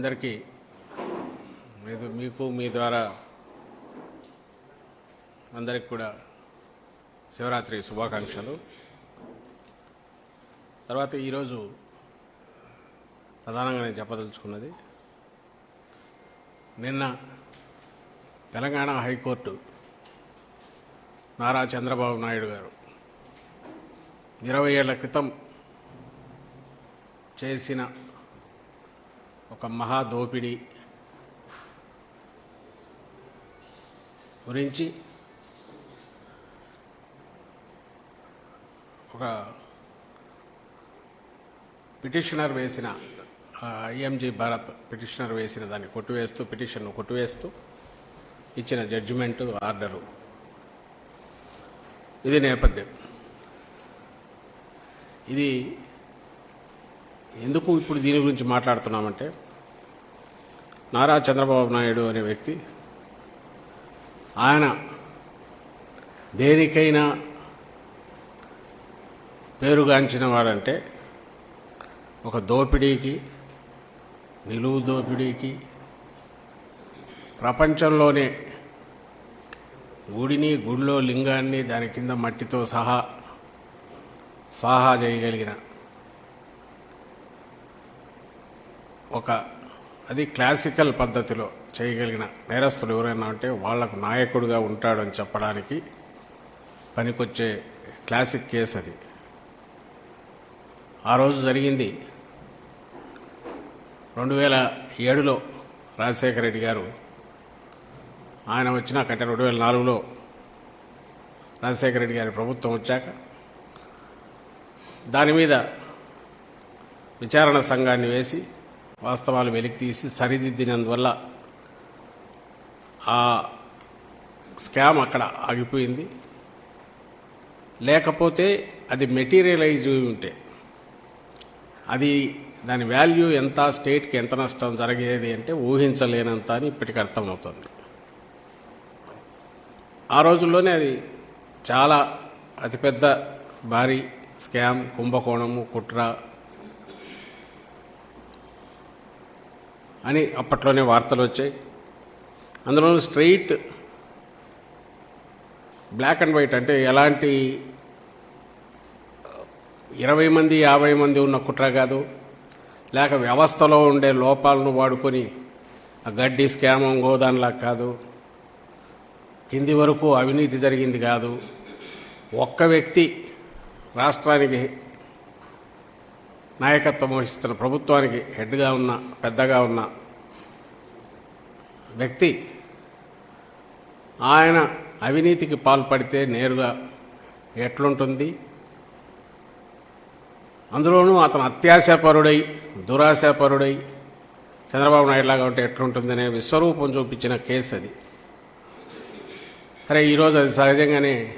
అందరికీ మీరు మీకు మీ ద్వారా అందరికి కూడా శివరాత్రి శుభాకాంక్షలు. తర్వాత ఈరోజు ప్రధానంగా నేను చెప్పదలుచుకున్నది నిన్న తెలంగాణ హైకోర్టు నారా చంద్రబాబు నాయుడు గారు ఇరవై ఏళ్ళ క్రితం చేసిన ఒక మహా దోపిడీ గురించి ఒక పిటిషనర్ వేసిన ఐఎంజీ భారత్ పిటిషనర్ వేసిన దాన్ని కొట్టివేస్తూ పిటిషన్ను కొట్టివేస్తూ ఇచ్చిన జడ్జిమెంటు ఆర్డరు. ఇది నేపథ్యం. ఇది ఎందుకు ఇప్పుడు దీని గురించి మాట్లాడుతున్నామంటే నారా చంద్రబాబు నాయుడు అనే వ్యక్తి ఆయన దేనికైనా పేరుగాంచిన వాడంటే ఒక దోపిడీకి నిలువు దోపిడీకి ప్రపంచంలోనే గుడిని గుడిలో లింగాన్ని దాని కింద మట్టితో సహా స్వాహా చేయగలిగిన ఒక అది క్లాసికల్ పద్ధతిలో చేయగలిగిన నేరస్తులు ఎవరైనా ఉంటే వాళ్ళకు నాయకుడిగా ఉంటాడని చెప్పడానికి పనికొచ్చే క్లాసిక్ కేసు అది. ఆ రోజు జరిగింది. రెండు వేల ఏడులో రాజశేఖర రెడ్డి గారు ఆయన వచ్చినాకంటే రెండు వేల నాలుగులో రాజశేఖర రెడ్డి గారి ప్రభుత్వం వచ్చాక దాని మీద విచారణ సంఘాన్ని వేసి వాస్తవాలు వెలికి తీసి సరిదిద్దినందువల్ల ఆ స్కామ్ అక్కడ ఆగిపోయింది. లేకపోతే అది మెటీరియలైజ్ ఉంటే అది దాని వాల్యూ ఎంత స్టేట్కి ఎంత నష్టం జరిగేది అంటే ఊహించలేనంత అని ఇప్పటికి అర్థమవుతుంది. ఆ రోజుల్లోనే అది చాలా అతిపెద్ద భారీ స్కామ్ కుంభకోణము కుట్ర అని అప్పట్లోనే వార్తలు వచ్చాయి. అందులో స్ట్రెయిట్ బ్లాక్ అండ్ వైట్ అంటే ఎలాంటి ఇరవై మంది యాభై మంది ఉన్న కుట్ర కాదు. లేక వ్యవస్థలో ఉండే లోపాలను వాడుకొని ఆ గడ్డి స్కామం గోదానిలా కాదు. కింది వరకు అవినీతి జరిగింది కాదు. ఒక్క వ్యక్తి రాష్ట్రానికి నాయకత్వం వహిస్తున్న ప్రభుత్వానికి హెడ్గా ఉన్న పెద్దగా ఉన్న వ్యక్తి ఆయన అవినీతికి పాల్పడితే నేరుగా ఎట్లుంటుంది? అందులోనూ అతను అత్యాశాపరుడై దురాశాపరుడై చంద్రబాబు నాయుడు లాగా ఉంటే ఎట్లుంటుందనే విశ్వరూపం చూపించిన కేసు అది. సరే ఈరోజు అది సహజంగానే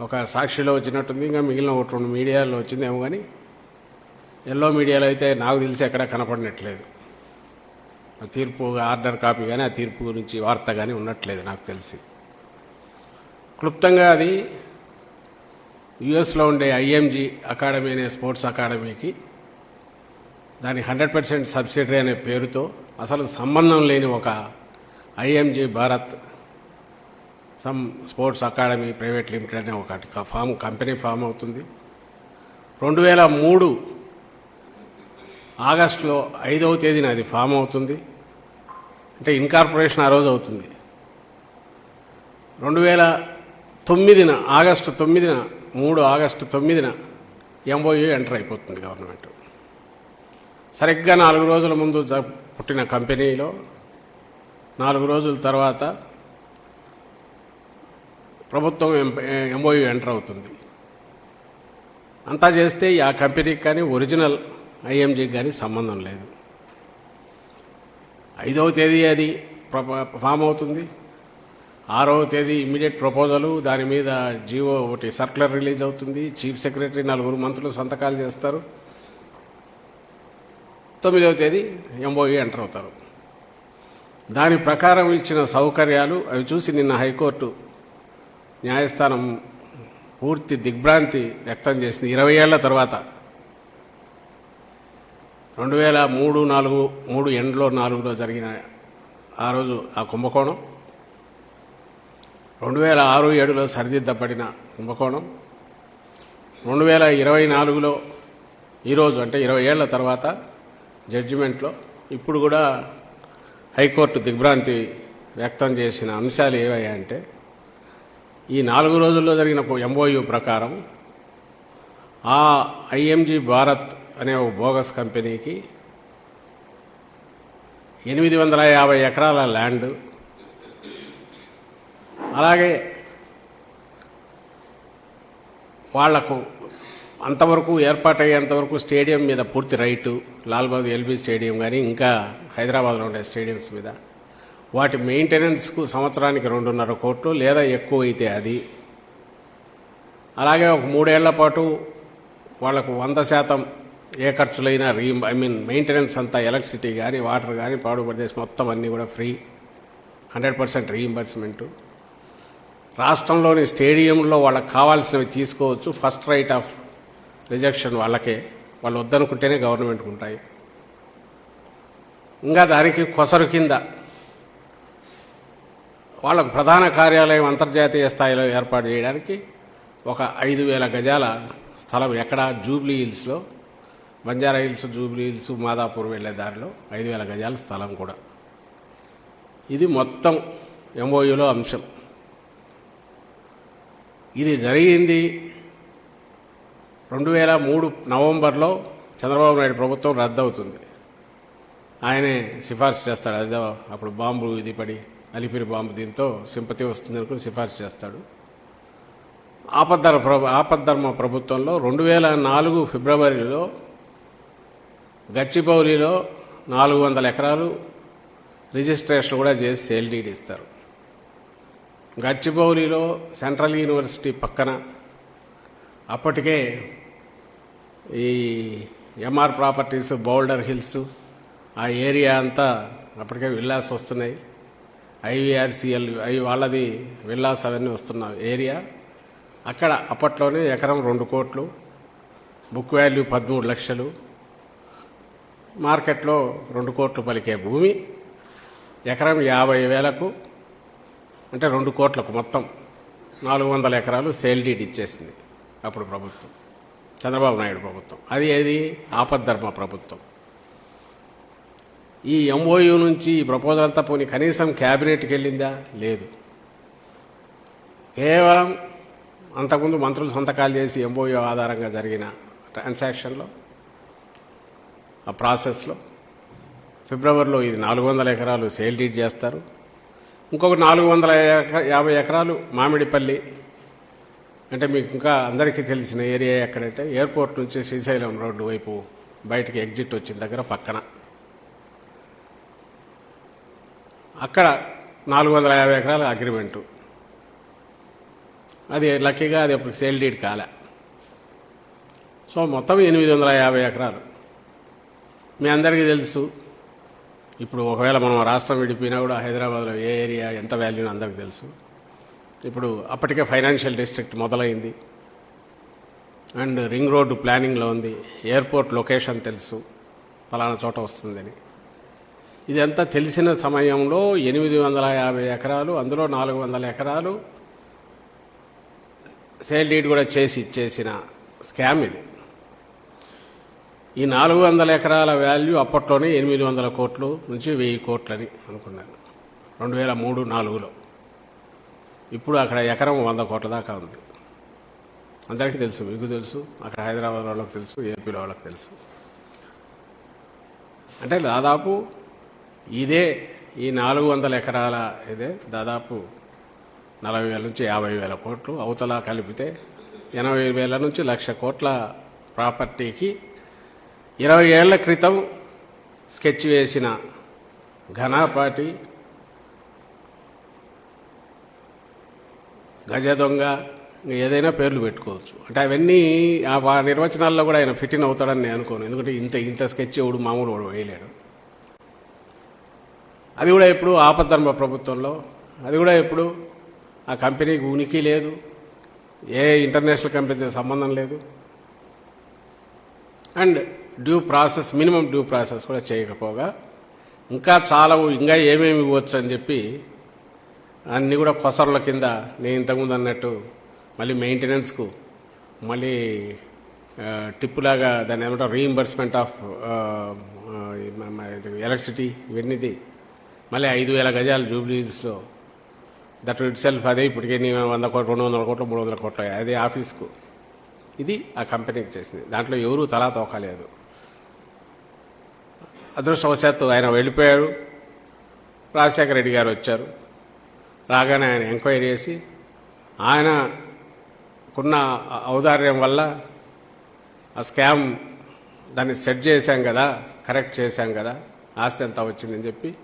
ఒక సాక్షిలో వచ్చినట్టుంది. ఇంకా మిగిలిన ఒకటి రెండు మీడియాలో వచ్చిందేమో కానీ ఎల్లో మీడియాలో అయితే నాకు తెలిసి ఎక్కడ కనపడినట్లేదు. తీర్పు ఆర్డర్ కాపీ కానీ ఆ తీర్పు గురించి వార్త కానీ ఉన్నట్లేదు నాకు తెలిసి. క్లుప్తంగా అది యుఎస్లో ఉండే ఐఎంజీ అకాడమీ అనే స్పోర్ట్స్ అకాడమీకి దాని హండ్రెడ్ పర్సెంట్ సబ్సిడరీ అనే పేరుతో అసలు సంబంధం లేని ఒక IMG Bharat some sports academy private limited అనే ఒకటి ఫామ్ కంపెనీ ఫామ్ అవుతుంది. రెండు వేల మూడు ఆగస్టులో ఐదవ తేదీన అది ఫామ్ అవుతుంది. అంటే ఇన్కార్పొరేషన్ ఆ రోజు అవుతుంది. రెండు వేల తొమ్మిదిన ఆగస్టు తొమ్మిదిన మూడు ఆగస్టు తొమ్మిదిన ఎంఓయూ ఎంటర్ అయిపోతుంది గవర్నమెంట్. సరిగ్గా నాలుగు రోజుల ముందు పుట్టిన కంపెనీలో నాలుగు రోజుల తర్వాత ప్రభుత్వం ఎంఓయూ ఎంటర్ అవుతుంది. అంతా చేస్తే ఆ కంపెనీకి కానీ ఒరిజినల్ ఐఎంజీకి కానీ సంబంధం లేదు. ఐదవ తేదీ అది ఫామ్ అవుతుంది. ఆరవ తేదీ ఇమ్మీడియట్ ప్రపోజలు దాని మీద జీవో ఒకటి సర్క్యులర్ రిలీజ్ అవుతుంది. చీఫ్ సెక్రటరీ నలుగురు మంత్రులు సంతకాలు చేస్తారు. తొమ్మిదవ తేదీ ఎంఓఈ ఎంటర్ అవుతారు. దాని ప్రకారం ఇచ్చిన సౌకర్యాలు అవి చూసి నిన్న హైకోర్టు న్యాయస్థానం పూర్తి దిగ్భ్రాంతి వ్యక్తం చేసింది. ఇరవై ఏళ్ళ తర్వాత రెండు వేల మూడు నాలుగు మూడు ఎండ్లో నాలుగులో జరిగిన ఆ రోజు ఆ కుంభకోణం. రెండు వేల ఆరు ఏడులో సరిదిద్దబడిన కుంభకోణం. రెండు వేల ఇరవై నాలుగులో ఈరోజు అంటే ఇరవై ఏళ్ళ తర్వాత జడ్జిమెంట్లో ఇప్పుడు కూడా హైకోర్టు దిగ్భ్రాంతి వ్యక్తం చేసిన అంశాలు ఏవయ్యాయంటే ఈ నాలుగు రోజుల్లో జరిగిన ఎంఓయు ప్రకారం ఆ ఐఎంజీ భారత్ అనే ఒక బోగస్ కంపెనీకి ఎనిమిది వందల యాభై ఎకరాల ల్యాండ్. అలాగే వాళ్ళకు అంతవరకు ఏర్పాటయ్యేంతవరకు స్టేడియం మీద పూర్తి రైటు లాల్బాగ్ ఎల్బీ స్టేడియం కానీ ఇంకా హైదరాబాద్లో ఉండే స్టేడియంస్ మీద. వాటి మెయింటెనెన్స్కు సంవత్సరానికి రెండున్నర కోట్లు లేదా ఎక్కువ అయితే అది. అలాగే ఒక మూడేళ్ళ పాటు వాళ్ళకు వంద శాతం ఏ ఖర్చులైనా రీ ఐ మీన్ మెయింటెనెన్స్ అంతా ఎలక్ట్రిసిటీ కానీ వాటర్ కానీ పాడు ప్రదేశ్ మొత్తం అన్నీ కూడా ఫ్రీ. హండ్రెడ్ పర్సెంట్ రీఇంబర్స్మెంటు రాష్ట్రంలోని స్టేడియంలో వాళ్ళకి కావాల్సినవి తీసుకోవచ్చు. ఫస్ట్ రైట్ ఆఫ్ రిజెక్షన్ వాళ్ళకే. వాళ్ళు వద్దనుకుంటేనే గవర్నమెంట్కి ఉంటాయి. ఇంకా దానికి కొసరు కింద వాళ్ళకు ప్రధాన కార్యాలయం అంతర్జాతీయ స్థాయిలో ఏర్పాటు చేయడానికి ఒక ఐదు వేల గజాల స్థలం ఎక్కడ జూబ్లీ హిల్స్లో Banjara Hills Jubilee Hills Madhapur వెళ్ళే దారిలో ఐదు వేల గజాల స్థలం కూడా. ఇది మొత్తం ఎంఓయూలో అంశం. ఇది జరిగింది రెండు వేల మూడు నవంబర్లో చంద్రబాబు నాయుడు ప్రభుత్వం రద్దవుతుంది. ఆయనే సిఫార్సు చేస్తాడు. అదే అప్పుడు బాంబు ఇది పడి అలిపిరి బాంబు దీంతో సింపతి వస్తుంది అనుకుని సిఫార్సు చేస్తాడు. ఆపద్ధర్మ ప్రభు ఆపద్ధర్మ ప్రభుత్వంలో రెండు వేల నాలుగు ఫిబ్రవరిలో గచ్చిబౌలిలో నాలుగు వందల ఎకరాలు రిజిస్ట్రేషన్ కూడా చేసి సేల్ డీడ్ ఇస్తారు. గచ్చిబౌలిలో సెంట్రల్ యూనివర్సిటీ పక్కన అప్పటికే ఈ ఎంఆర్ ప్రాపర్టీస్ బౌల్డర్ హిల్స్ ఆ ఏరియా అంతా అప్పటికే విల్లాస్ వస్తున్నాయి. ఐవీఆర్సీఎల్ అవి వాళ్ళది విల్లాస్ అవన్నీ వస్తున్న ఏరియా. అక్కడ అప్పట్లోనే ఎకరం రెండు కోట్లు బుక్ వాల్యూ పదమూడు లక్షలు. మార్కెట్లో రెండు కోట్లు పలికే భూమి ఎకరం యాభై వేలకు అంటే రెండు కోట్లకు మొత్తం నాలుగు వందల ఎకరాలు సేల్ డీడ్ ఇచ్చేసింది అప్పుడు ప్రభుత్వం. చంద్రబాబు నాయుడు ప్రభుత్వం. అది ఏది? ఆపద్ధర్మ ప్రభుత్వం. ఈ ఎంఓయూ నుంచి ఈ ప్రపోజల్ అంతా పోని కనీసం క్యాబినెట్కి వెళ్ళిందా? లేదు. కేవలం అంతకుముందు మంత్రులు సంతకాలు చేసి ఎంఓయూ ఆధారంగా జరిగిన ట్రాన్సాక్షన్లో ఆ ప్రాసెస్లో. ఫిబ్రవరిలో ఇది నాలుగు వందల ఎకరాలు సేల్ డీడ్ చేస్తారు. ఇంకొక నాలుగు వందల యాభై ఎకరాలు మామిడిపల్లి అంటే మీకు ఇంకా అందరికీ తెలిసిన ఏరియా ఎక్కడంటే ఎయిర్పోర్ట్ నుంచి శ్రీశైలం రోడ్డు వైపు బయటికి ఎగ్జిట్ వచ్చిన దగ్గర పక్కన. అక్కడ నాలుగు వందల యాభై ఎకరాల అగ్రిమెంటు. అది లక్కీగా అది అప్పుడు సేల్ డీడ్ కాలే. సో మొత్తం ఎనిమిది వందల యాభై ఎకరాలు. మీ అందరికీ తెలుసు ఇప్పుడు ఒకవేళ మనం రాష్ట్రం విడిపోయినా కూడా హైదరాబాద్లో ఏ ఏరియా ఎంత వాల్యూ అందరికీ తెలుసు. ఇప్పుడు అప్పటికే ఫైనాన్షియల్ డిస్ట్రిక్ట్ మొదలైంది. అండ్ రింగ్ రోడ్డు ప్లానింగ్లో ఉంది. ఎయిర్పోర్ట్ లొకేషన్ తెలుసు. ఫలానా చోట వస్తుందని. ఇదంతా తెలిసిన సమయంలో ఎనిమిది వందల యాభై ఎకరాలు అందులో నాలుగు వందల ఎకరాలు సేల్ డీడ్ కూడా చేసి ఇచ్చేసిన స్కామ్ ఇది. ఈ నాలుగు వందల ఎకరాల వాల్యూ అప్పట్లోనే ఎనిమిది వందల కోట్లు నుంచి వెయ్యి కోట్లని అనుకున్నాను. రెండు వేల మూడు నాలుగులో. ఇప్పుడు అక్కడ ఎకరం వంద కోట్ల దాకా ఉంది. అందరికీ తెలుసు మీకు తెలుసు అక్కడ హైదరాబాద్ వాళ్ళకి తెలుసు ఏపీలో వాళ్ళకి తెలుసు. అంటే దాదాపు ఇదే ఈ నాలుగు వందల ఎకరాల ఇదే దాదాపు నలభై వేల నుంచి యాభై వేల కోట్లు. అవతల కలిపితే ఎనభై వేల నుంచి లక్ష కోట్ల ప్రాపర్టీకి ఇరవై ఏళ్ళ క్రితం స్కెచ్ వేసిన ఘనాపాటి గజ దొంగ ఏదైనా పేర్లు పెట్టుకోవచ్చు. అంటే అవన్నీ ఆ వా- నిర్వచనాల్లో కూడా ఆయన ఫిట్ ఇన్ అవుతాడని నేను అనుకోను. ఎందుకంటే ఇంత ఇంత స్కెచ్ ఎవడు మామూలు వాడు వేయలేడు. అది కూడా ఎప్పుడు ఆపద్ధర్మ ప్రభుత్వంలో అది కూడా ఎప్పుడు ఆ కంపెనీకి ఉనికి లేదు ఏ ఇంటర్నేషనల్ కంపెనీతో సంబంధం లేదు. And due process minimum due process కూడా చేయకపోగా ఇంకా చాలా ఇంకా ఏమేమి ఇవ్వచ్చు అని చెప్పి అన్నీ కూడా కొసర్ల కింద నేను ఇంతకుముందు అన్నట్టు మళ్ళీ మెయింటెనెన్స్కు మళ్ళీ టిప్పులాగా దాన్ని ఏమంటారు రీఇంబర్స్మెంట్ ఆఫ్ ఎలక్ట్రిసిటీ ఇవన్నీ మళ్ళీ ఐదు వేల గజాలు జూబ్లీస్లో దట్ ఇట్ సెల్ఫ్ అదే ఇప్పటికే నీ వంద కోట్లు రెండు వందల కోట్లు మూడు వందల కోట్లు అదే ఆఫీస్కు ఇది ఆ కంపెనీకి చేసింది. దాంట్లో ఎవరూ తలా తోకలేదు అదృష్టవశాత్తు ఆయన వెళ్ళిపోయారు. రాజశేఖర రెడ్డి గారు వచ్చారు. రాగానే ఆయన ఎంక్వైరీ చేసి ఆయనకున్న ఔదార్యం వల్ల ఆ స్కామ్ దాన్ని సెట్ చేశాం కదా కరెక్ట్ చేశాం కదా ఆస్తి ఎంత వచ్చిందని చెప్పి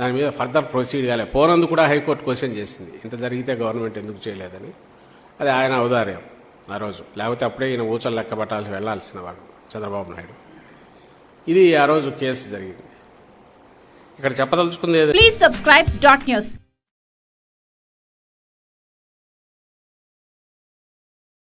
దాని మీద ఫర్దర్ ప్రొసీడ్ కాలే. పోనందు కూడా హైకోర్టు క్వశ్చన్ చేసింది. ఇంత జరిగితే గవర్నమెంట్ ఎందుకు చేయలేదని. అది ఆయన ఔదార్యం ఆ రోజు. లేకపోతే అప్పుడే ఈయన ఊచలు లెక్క పట్టాల్సి వెళ్ళాల్సిన వాడు చంద్రబాబు నాయుడు. ఇది ఆ రోజు కేసు జరిగింది ఇక్కడ చెప్పదలుచుకుంది ప్లీజ్ సబ్స్క్రైబ్ డాట్ న్యూస్.